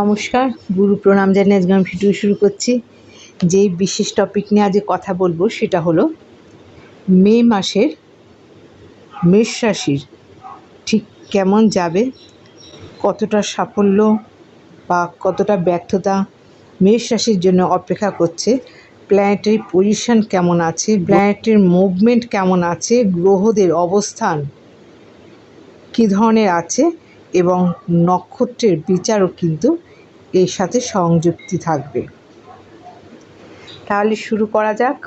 নমস্কার, গুরু প্রণাম জানিয়ে আজকে আমি ভিডিও শুরু করছি। যেই বিশেষ টপিক নিয়ে আজ কথা বলব সেটা হলো মে মাসের মেষ রাশির ঠিক কেমন যাবে, কতটা সাফল্য বা কতটা ব্যর্থতা মেষ রাশির জন্য অপেক্ষা করছে প্ল্যানেটের পজিশন কেমন আছে প্ল্যানেটের মুভমেন্ট কেমন আছে, গ্রহদের অবস্থান কী ধরনের আছে এবং নক্ষত্রের বিচারও কিন্তু এর সাথে সংযুক্তি থাকবে। তাহলে শুরু করা যাক।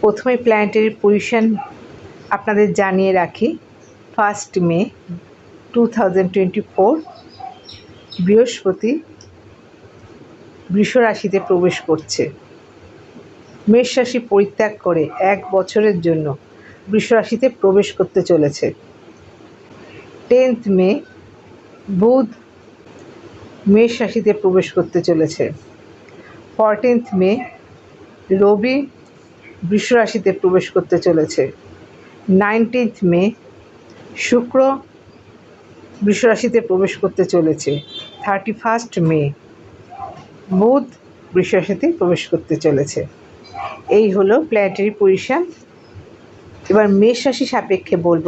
প্রথমে প্ল্যানেটারি পজিশন আপনাদের জানিয়ে রাখি। ফার্স্ট মে টু বৃহস্পতি বৃষ রাশিতে প্রবেশ করছে। মেষ রাশি পরিত্যাগ করে এক বছরের জন্য বৃষ রাশিতে প্রবেশ করতে চলেছে। টেন্থ মে বুধ মেষ রাশিতে প্রবেশ করতে চলেছে। ফরটিন্থ মে রবি বৃষ রাশিতে প্রবেশ করতে চলেছে। নাইনটিন্থ মে শুক্র বৃষ রাশিতে প্রবেশ করতে চলেছে। থার্টি ফার্স্ট মে বুধ বৃষ রাশিতে প্রবেশ করতে চলেছে। এই হলো প্ল্যানেটারি পজিশান এবার মেষ রাশি সাপেক্ষে বলব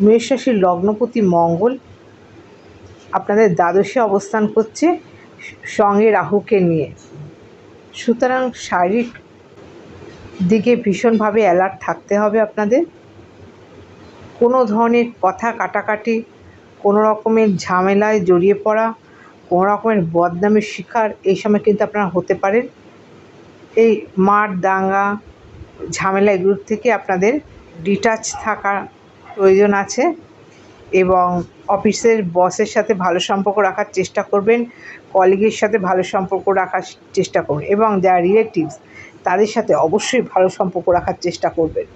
মেষ রাশির লগ্নপতি মঙ্গল আপনাদের দ্বাদশে অবস্থান করছে সঙ্গে রাহুকে নিয়ে। সুতরাং শারীরিক দিকে ভীষণভাবে অ্যালার্ট থাকতে হবে আপনাদের। কোনো ধরনের কথা কাটাকাটি, কোনো রকমের ঝামেলায় জড়িয়ে পড়া, কোনো রকমের বদনামের শিকার, এই সময় কিন্তু আপনারা হতে পারেন। এই মার দাঙ্গা ঝামেলা এগুলোর থেকে আপনাদের ডিটাচ থাকা প্রয়োজন আছে এবং অফিসের বসের সাথে ভালো সম্পর্ক রাখার চেষ্টা করবেন, কলিগের সাথে ভালো সম্পর্ক রাখার চেষ্টা করবেন এবং যারা রিলেটিভস তাদের সাথে অবশ্যই ভালো সম্পর্ক রাখার চেষ্টা করবেন।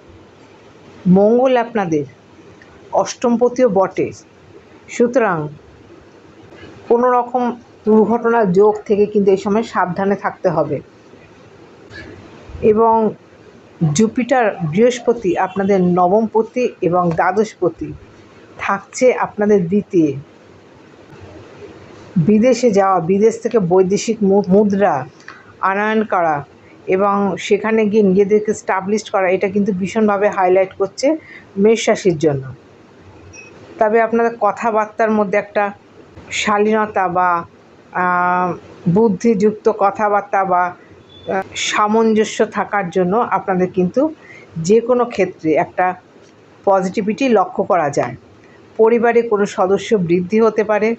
মঙ্গল আপনাদের অষ্টমপতিও বটে। সুতরাং কোনো রকম দুর্ঘটনার যোগ থেকে কিন্তু এই সময় সাবধানে থাকতে হবে। এবং জুপিটার বৃহস্পতি আপনাদের নবমপতি এবং দ্বাদশপতি। থাকছে আপনাদের দ্বিতীয়। বিদেশে যাওয়া, বিদেশ থেকে বৈদেশিক মুদ্রা আনয়ন করা এবং সেখানে গিয়ে নিজেদেরকে স্টাবলিশ করা, এটা কিন্তু ভীষণভাবে হাইলাইট করছে মেষ রাশির জন্য। তবে আপনাদের কথাবার্তার মধ্যে একটা শালীনতা বা বুদ্ধিযুক্ত কথাবার্তা বা সামঞ্জস্য থাকার জন্য আপনাদের কিন্তু যে কোনো ক্ষেত্রে একটা পজিটিভিটি লক্ষ্য করা যায়। পরিবারে কোনো সদস্য বৃদ্ধি হতে পারে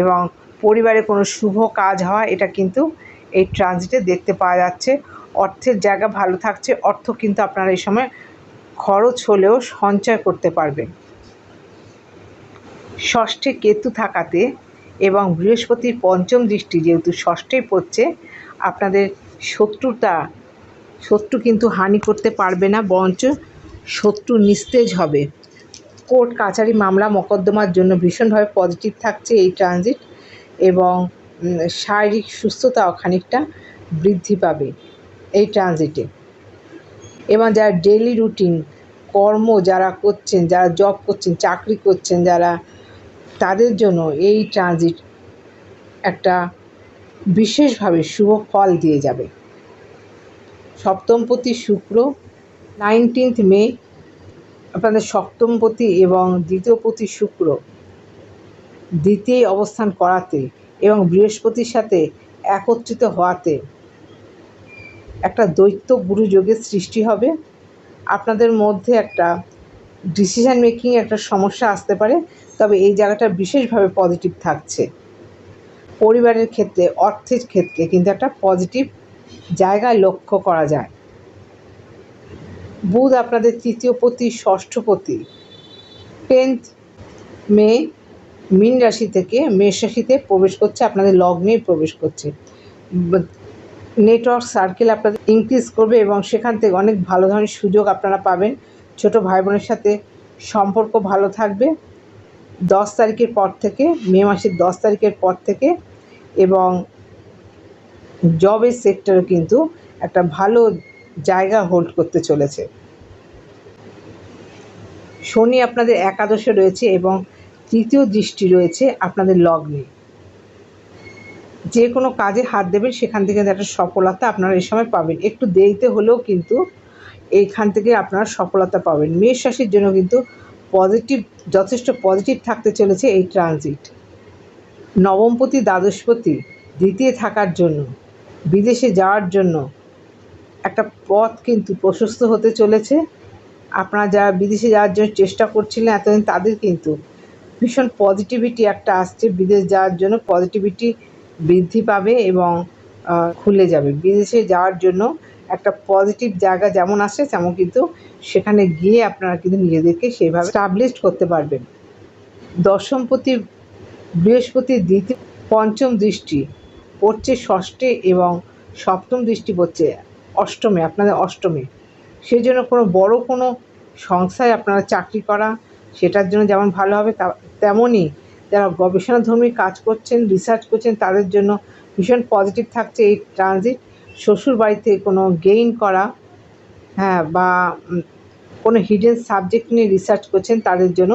এবং পরিবারে কোনো শুভ কাজ হওয়া, এটা কিন্তু এই ট্রানজিটে দেখতে পাওয়া যাচ্ছে। অর্থের জায়গা ভালো থাকছে, অর্থ কিন্তু আপনারা এই সময় খরচ হলেও সঞ্চয় করতে পারবেন। ষষ্ঠে কেতু থাকাতে এবং বৃহস্পতির পঞ্চম দৃষ্টি যেহেতু ষষ্ঠেই পড়ছে, আপনাদের শত্রুতা, শত্রু কিন্তু হানি করতে পারবে না, বরঞ্চ শত্রু নিস্তেজ হবে। কোর্ট, কাছারি মামলা মোকদ্দমার জন্য ভীষণভাবে পজিটিভ থাকছে এই ট্রানজিট এবং শারীরিক সুস্থতাও খানিকটা বৃদ্ধি পাবে এই ট্রানজিটে এবং যারা ডেলি রুটিন কর্ম যারা করছেন, যারা জব করছেন, চাকরি করছেন, যারা তাদের জন্য এই ট্রানজিট একটা বিশেষভাবে শুভ ফল দিয়ে যাবে। সপ্তমপতি শুক্র নাইনটিন্থ মে আপনাদের সপ্তমপতি এবং দ্বিতীয়পতি শুক্র দ্বিতীয় অবস্থান করাতে এবং বৃহস্পতির সাথে একত্রিত হওয়াতে একটা দৈত্য গুরু যোগের সৃষ্টি হবে। আপনাদের মধ্যে একটা ডিসিশান মেকিং একটা সমস্যা আসতে পারে। তবে এই জায়গাটা বিশেষভাবে পজিটিভ থাকছে। পরিবারের ক্ষেত্রে, অর্থের ক্ষেত্রে কিন্তু একটা পজিটিভ জায়গায় লক্ষ্য করা যায়। বুধ আপনাদের তৃতীয়পতি ষষ্ঠপতি টেন্থ মে মীন রাশি থেকে মেষ রাশিতে প্রবেশ করছে, আপনাদের লগ্নেই প্রবেশ করছে। নেটওয়ার্ক সার্কেল আপনাদের ইনক্রিজ করবে এবং সেখান থেকে অনেক ভালো ধরনের সুযোগ আপনারা পাবেন। ছোট ভাই বোনের সাথে সম্পর্ক ভালো থাকবে। দশ তারিখের পর থেকে, মে মাসের দশ তারিখের পর থেকে এবং জবের সেক্টরে কিন্তু একটা ভালো জায়গা হোল্ড করতে চলেছে। শনি আপনাদের একাদশে রয়েছে এবং তৃতীয় দৃষ্টি রয়েছে আপনাদের লগ্নে। যে কোনো কাজে হাত দেবেন, সেখান থেকে একটা সফলতা আপনারা এই সময় পাবেন। একটু দেরিতে হলেও কিন্তু এইখান থেকে আপনারা সফলতা পাবেন। মেষ রাশির জন্য কিন্তু পজিটিভ, যথেষ্ট পজিটিভ থাকতে চলেছে এই ট্রানজিট। নবমপতি দ্বাদশপতি দ্বিতীয় থাকার জন্য, বিদেশে যাওয়ার জন্য একটা পথ কিন্তু প্রশস্ত হতে চলেছে। আপনারা যারা বিদেশে যাওয়ার জন্য চেষ্টা করছিলেন এতদিন, তাদের কিন্তু ভীষণ পজিটিভিটি একটা আসছে। বিদেশ যাওয়ার জন্য পজিটিভিটি বৃদ্ধি পাবে এবং খুলে যাবে। বিদেশে যাওয়ার জন্য একটা পজিটিভ জায়গা যেমন আসে, তেমন কিন্তু সেখানে গিয়ে আপনারা কিন্তু নিজেদেরকে সেইভাবে স্টাবলিশড করতে পারবেন। দশমপতি বৃহস্পতির দ্বিতীয় পঞ্চম দৃষ্টি পড়ছে ষষ্ঠে এবং সপ্তম দৃষ্টি পড়ছে অষ্টমে, আপনাদের অষ্টমে। সেই জন্য কোনো বড় কোনো সংস্থায় আপনারা চাকরি করা, সেটার জন্য যেমন ভালো হবে তেমনই যারা গবেষণাধর্মী কাজ করছেন রিসার্চ করছেন, তাদের জন্য ভীষণ পজিটিভ থাকছে এই ট্রানজিট শ্বশুর বাড়িতে কোনো গেইন করা হ্যাঁ বা কোনো হিডেন সাবজেক্ট নিয়ে রিসার্চ করছেন, তাদের জন্য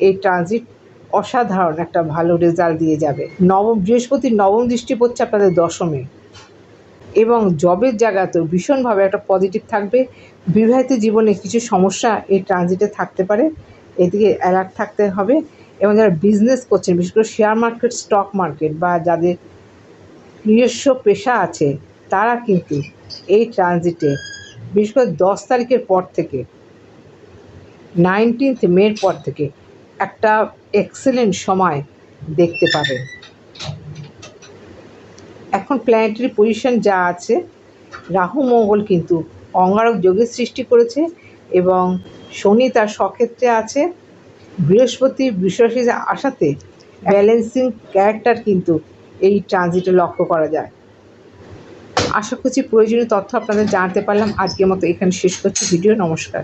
এই ট্রানজিট অসাধারণ একটা ভালো রেজাল্ট দিয়ে যাবে। নবম, বৃহস্পতির নবম দৃষ্টি পড়ছে আপনাদের দশমে। এবং জবের জায়গাতেও ভীষণভাবে একটা পজিটিভ থাকবে। বিবাহিত জীবনে কিছু সমস্যা এই ট্রানজিটে থাকতে পারে, এদিকে অ্যালার্ট থাকতে হবে। এবং যারা বিজনেস করছেন, বিশেষ করে শেয়ার মার্কেট স্টক মার্কেট বা যাদের নিজস্ব পেশা আছে তারা কিন্তু এই ট্রানজিটে, বিশেষ করে দশ তারিখের পর থেকে নাইনটিন্থ মের পর থেকে একটা এক্সেলেন্ট সময় দেখতে পাবেন এখন প্ল্যানেটারি পজিশন যা আছে, রাহু, মঙ্গল কিন্তু অঙ্গারক যোগের সৃষ্টি করেছে এবং শনি তার স্বক্ষেত্রে আছে। বৃহস্পতি বৃষরাশিতে আসাতে ব্যালেন্সিং ক্যারেক্টার কিন্তু এই ট্রানজিটে লক্ষ্য করা যায়। আশা করছি প্রয়োজনীয় তথ্য আপনাদের জানতে পারলাম। আজকের মতো এখানে শেষ করছি। ভিডিও নমস্কার।